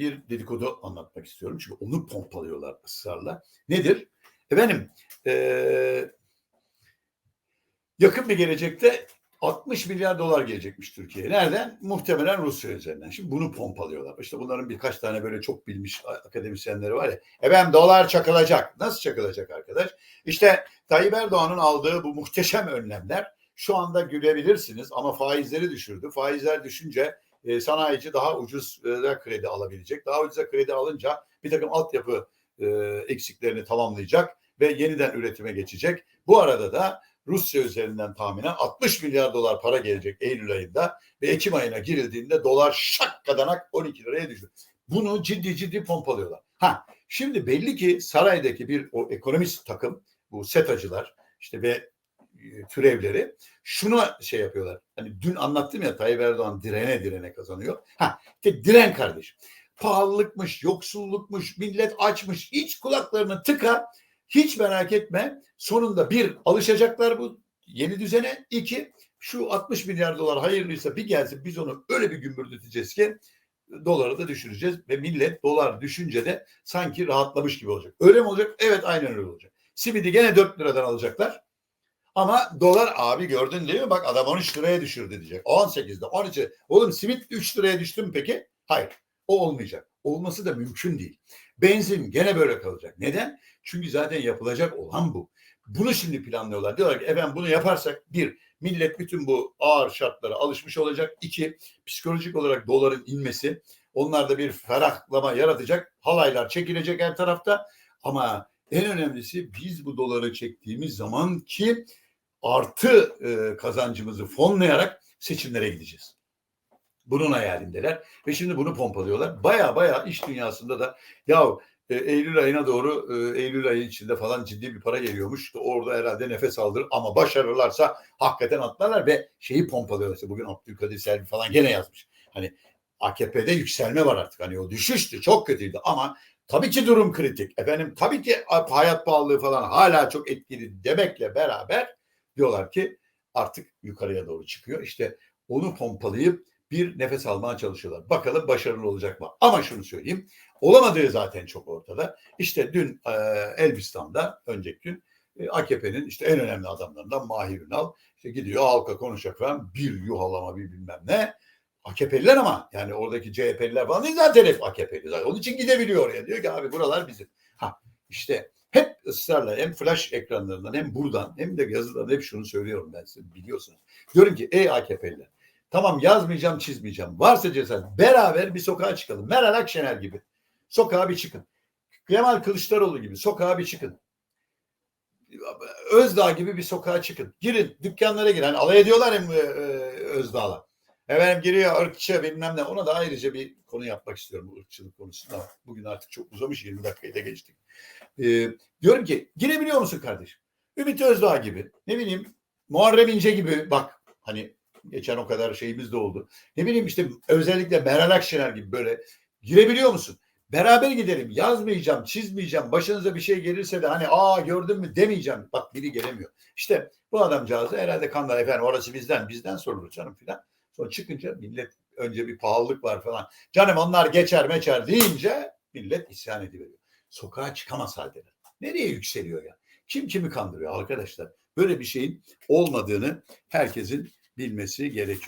bir dedikodu anlatmak istiyorum. Çünkü onu pompalıyorlar ısrarla. Nedir? Efendim eee, yakın bir gelecekte 60 milyar dolar gelecekmiş Türkiye'ye. Nereden? Muhtemelen Rusya üzerinden. Şimdi bunu pompalıyorlar. İşte bunların birkaç tane böyle çok bilmiş akademisyenleri var ya. Efendim dolar çakılacak. Nasıl çakılacak arkadaş? İşte Tayyip Erdoğan'ın aldığı bu muhteşem önlemler şu anda gülebilirsiniz ama faizleri düşürdü. Faizler düşünce e, sanayici daha ucuz e, kredi alabilecek. Daha ucuza kredi alınca bir takım altyapı e, eksiklerini tamamlayacak ve yeniden üretime geçecek. Bu arada da Rusya üzerinden tahminen 60 milyar dolar para gelecek Eylül ayında ve Ekim ayına girildiğinde dolar şak kadanak 12 liraya düştü. Bunu ciddi ciddi pompalıyorlar. Ha şimdi belli ki saraydaki bir o ekonomist takım bu SETA'cılar işte ve türevleri şuna şey yapıyorlar. Hani dün anlattım ya Tayyip Erdoğan direne direne kazanıyor. Ha işte diren kardeşim. Pahalılıkmış, yoksullukmuş, millet açmış. Hiç kulaklarını tıka. Hiç merak etme. Sonunda bir alışacaklar bu yeni düzene. İki şu 60 milyar dolar hayırlıysa bir gelsin biz onu öyle bir gümbürdeteceğiz ki doları da düşüreceğiz ve millet dolar düşünce de sanki rahatlamış gibi olacak. Öyle mi olacak? Evet aynen öyle olacak. Simidi gene 4 liradan alacaklar. Ama dolar abi gördün değil mi? Bak adam 13 liraya düşürdü diyecek. 18'de 13'e. Oğlum simit 3 liraya düştü mü peki? Hayır. O olmayacak. Olması da mümkün değil. Benzin gene böyle kalacak. Neden? Çünkü zaten yapılacak olan bu. Bunu şimdi planlıyorlar. Diyorlar ki efendim bunu yaparsak bir, millet bütün bu ağır şartlara alışmış olacak. İki, psikolojik olarak doların inmesi onlarda bir ferahlama yaratacak. Halaylar çekilecek her tarafta. Ama en önemlisi biz bu doları çektiğimiz zaman ki artı e, kazancımızı fonlayarak seçimlere gideceğiz. Bunun hayalindeler ve şimdi bunu pompalıyorlar. Baya baya iş dünyasında da ya e, Eylül ayına doğru e, Eylül ayı içinde falan ciddi bir para geliyormuş. Orada herhalde nefes aldır ama başarırlarsa hakikaten atlarlar ve şeyi pompalıyorlar. İşte bugün Abdülkadir Selvi falan gene yazmış. Hani AKP'de yükselme var artık. Hani o düşüştü çok kötüydü ama tabii ki durum kritik. Efendim tabii ki hayat pahalılığı falan hala çok etkili demekle beraber diyorlar ki artık yukarıya doğru çıkıyor. İşte onu pompalayıp bir nefes almaya çalışıyorlar. Bakalım başarılı olacak mı? Ama şunu söyleyeyim. Olamadığı zaten çok ortada. İşte dün e, Elbistan'da önceki gün e, AKP'nin işte en önemli adamlarından Mahir Ünal işte gidiyor halka konuşacak falan bir yuhalama bir bilmem ne. AKP'liler ama yani oradaki CHP'liler falan değil zaten hep AKP'li. Zaten. Onun için gidebiliyor oraya. Diyor ki abi buralar bizim. Ha işte hep ısrarla hem flash ekranlarından hem buradan hem de yazıdan hep şunu söylüyorum ben size biliyorsunuz. Diyorum ki ey AKP'liler tamam yazmayacağım çizmeyeceğim. Varsa cesaret beraber bir sokağa çıkalım. Meral Akşener gibi. Sokağa bir çıkın. Kemal Kılıçdaroğlu gibi sokağa bir çıkın. Özdağ gibi bir sokağa çıkın. Girin dükkanlara girin. Hani alay ediyorlar hem e, Özdağ'la. Efendim giriyor ırkçı bilmem ne. Ona da ayrıca bir konu yapmak istiyorum bu ırkçılık konusunda. Bugün artık çok uzamış 20 dakikayı da geçtik. Ee, diyorum ki girebiliyor musun kardeşim? Ümit Özdağ gibi ne bileyim Muharrem İnce gibi bak hani geçen o kadar şeyimiz de oldu. Ne bileyim işte özellikle Meral Akşener gibi böyle girebiliyor musun? Beraber gidelim. Yazmayacağım, çizmeyeceğim. Başınıza bir şey gelirse de hani aa gördün mü demeyeceğim. Bak biri gelemiyor. İşte bu adamcağızı herhalde kanda efendim orası bizden bizden sorulur canım filan. Sonra çıkınca millet önce bir pahalılık var falan. Canım onlar geçer meçer deyince millet isyan ediveriyor. Sokağa çıkamaz haldeler. Nereye yükseliyor ya? Kim kimi kandırıyor arkadaşlar? Böyle bir şeyin olmadığını herkesin bilmesi gerekiyor.